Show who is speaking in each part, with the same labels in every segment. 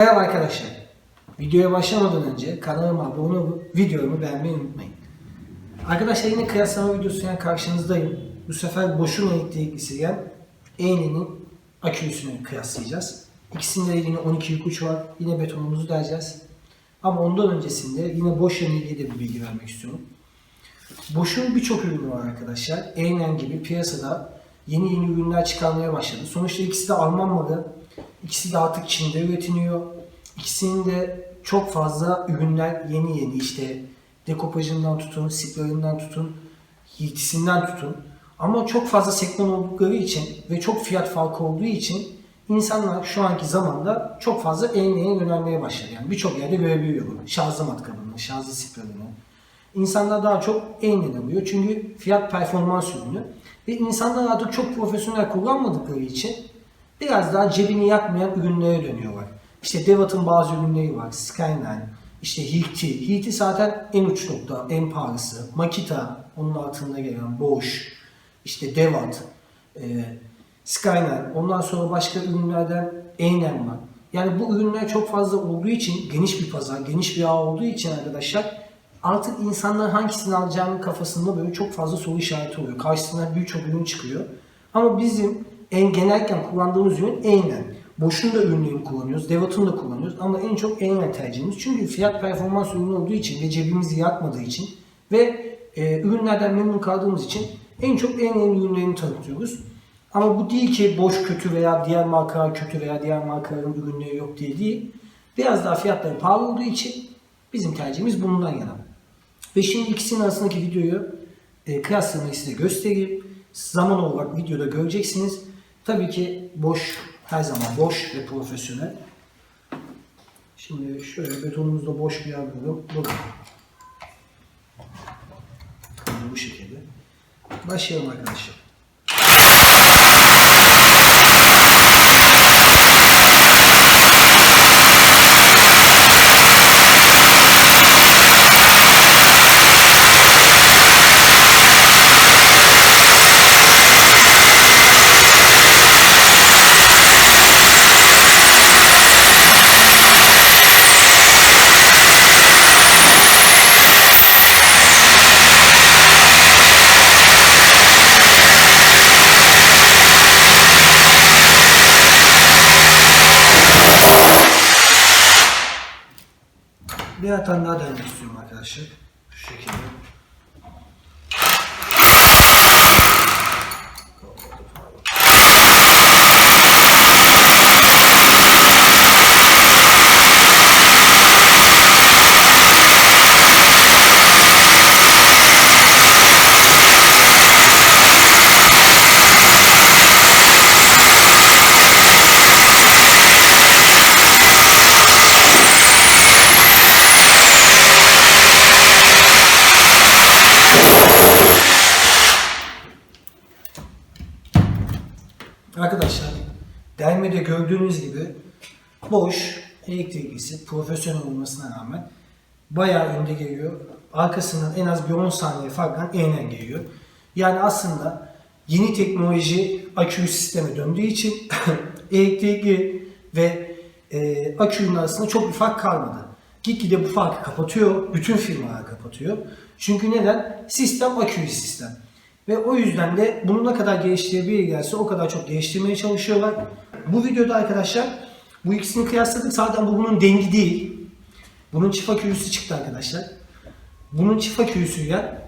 Speaker 1: Merhaba arkadaşlar. Videoya başlamadan önce kanalıma abone olup videomu beğenmeyi unutmayın. Arkadaşlar yine kıyaslama videosuyla karşınızdayım. Bu sefer boşun elektriklisi yan Eğne'nin aküsünü kıyaslayacağız. İkisinde de yine 12 yük var. Yine betonumuzu deleceğiz. Ama ondan öncesinde yine boş ile ilgili de bir bilgi vermek istiyorum. Boş'un birçok ürünü var arkadaşlar. Eğnen gibi piyasada yeni yeni ürünler çıkarmaya başladı. Sonuçta ikisi de Alman malı. İkisi de artık Çin'de üretiliyor. İkisinin de çok fazla ürünler yeni yeni işte dekopajından tutun, siplerinden tutun, yetisinden tutun. Ama çok fazla segment oldukları için ve çok fiyat farkı olduğu için insanlar şu anki zamanda çok fazla eğneye yönelmeye başladı. Yani birçok yerde görebiliyorum. Şarjlı matkabını, şarjlı siplerini. İnsanlar daha çok eğnen alıyor. Çünkü fiyat performans ürünü. Ve insanlar artık çok profesyonel kullanmadıkları için biraz daha cebini yakmayan ürünlere dönüyorlar. İşte Devat'ın bazı ürünleri var. Skyline, işte Hilti. Hilti zaten en uç nokta, en pahalısı. Makita, onun altında gelen Bosch, işte Devat, e, Skyline. Ondan sonra başka ürünlerden Enem var. Yani bu ürünler çok fazla olduğu için, geniş bir pazar, geniş bir ağ olduğu için arkadaşlar artık insanlar hangisini alacağının kafasında böyle çok fazla soru işareti oluyor. Karşısına birçok ürün çıkıyor. Ama bizim en genelken kullandığımız ürün Eğnen. Boşun da ürünlerini kullanıyoruz, Devat'ın da kullanıyoruz ama en çok Eğnen tercihimiz. Çünkü fiyat performans ürünü olduğu için ve cebimizi yakmadığı için ve e, ürünlerden memnun kaldığımız için en çok Eğnen ürünlerini tanıtıyoruz. Ama bu değil ki boş kötü veya diğer markalar kötü veya diğer markaların ürünleri yok diye değil. Biraz daha fiyatları pahalı olduğu için bizim tercihimiz bundan yana. Ve şimdi ikisinin arasındaki videoyu e, kıyaslamayı size göstereyim. Zaman olarak videoda göreceksiniz. Tabii ki boş, her zaman boş ve profesyonel. Şimdi şöyle betonumuzda boş bir yer bulalım. Burada. Bu şekilde. Başlayalım arkadaşlar. Birer tane daha denemek istiyorum arkadaşlar. Şu şekilde. Arkadaşlar delmede gördüğünüz gibi boş elektriklisi profesyonel olmasına rağmen bayağı önde geliyor. Arkasından en az bir 10 saniye farkla eğnen geliyor. Yani aslında yeni teknoloji akü sisteme döndüğü için elektrikli ve e, akünün arasında çok bir fark kalmadı. Gitgide bu farkı kapatıyor. Bütün firmalar kapatıyor. Çünkü neden? Sistem akülü sistem. Ve o yüzden de bunu ne kadar geliştirebilirlerse o kadar çok geliştirmeye çalışıyorlar. Bu videoda arkadaşlar bu ikisini kıyasladık. Zaten bu bunun dengi değil. Bunun çift akülüsü çıktı arkadaşlar. Bunun çift akülüsüyle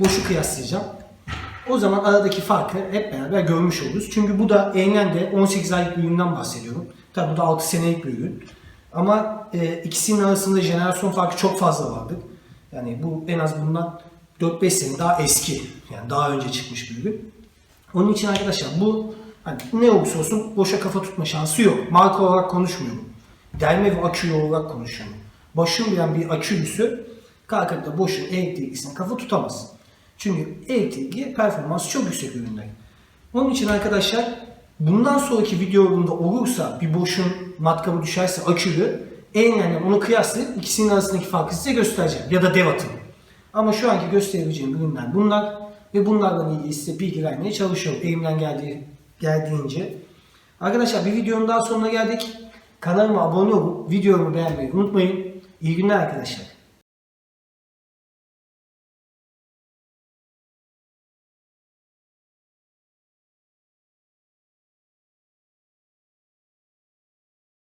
Speaker 1: boşu kıyaslayacağım. O zaman aradaki farkı hep beraber görmüş oluruz. Çünkü bu da Eğlen'de 18 aylık bir üründen bahsediyorum. Tabi bu da 6 senelik bir ürün. Ama e, ikisinin arasında jenerasyon farkı çok fazla vardı. Yani bu en az bundan 4-5 sene daha eski. Yani daha önce çıkmış bir ürün. Onun için arkadaşlar bu hani ne olursa olsun boşa kafa tutma şansı yok. Marka olarak konuşmuyorum. Delme ve akü olarak konuşuyorum. Başın bilen bir akülüsü kalkıp da boşun elektriklisine kafa tutamaz. Çünkü elektrikli performans çok yüksek ürünler. Onun için arkadaşlar bundan sonraki videomda olursa bir boşun matkabı düşerse akülü en yani onu kıyaslayıp ikisinin arasındaki farkı size göstereceğim. Ya da Devat'ın. Ama şu anki gösterebileceğim ürünler bunlar ve bunlarla ilgili size bilgi vermeye çalışıyorum elimden geldiği, geldiğince. Arkadaşlar bir videonun daha sonuna geldik. Kanalıma abone olup videomu beğenmeyi unutmayın. İyi günler arkadaşlar.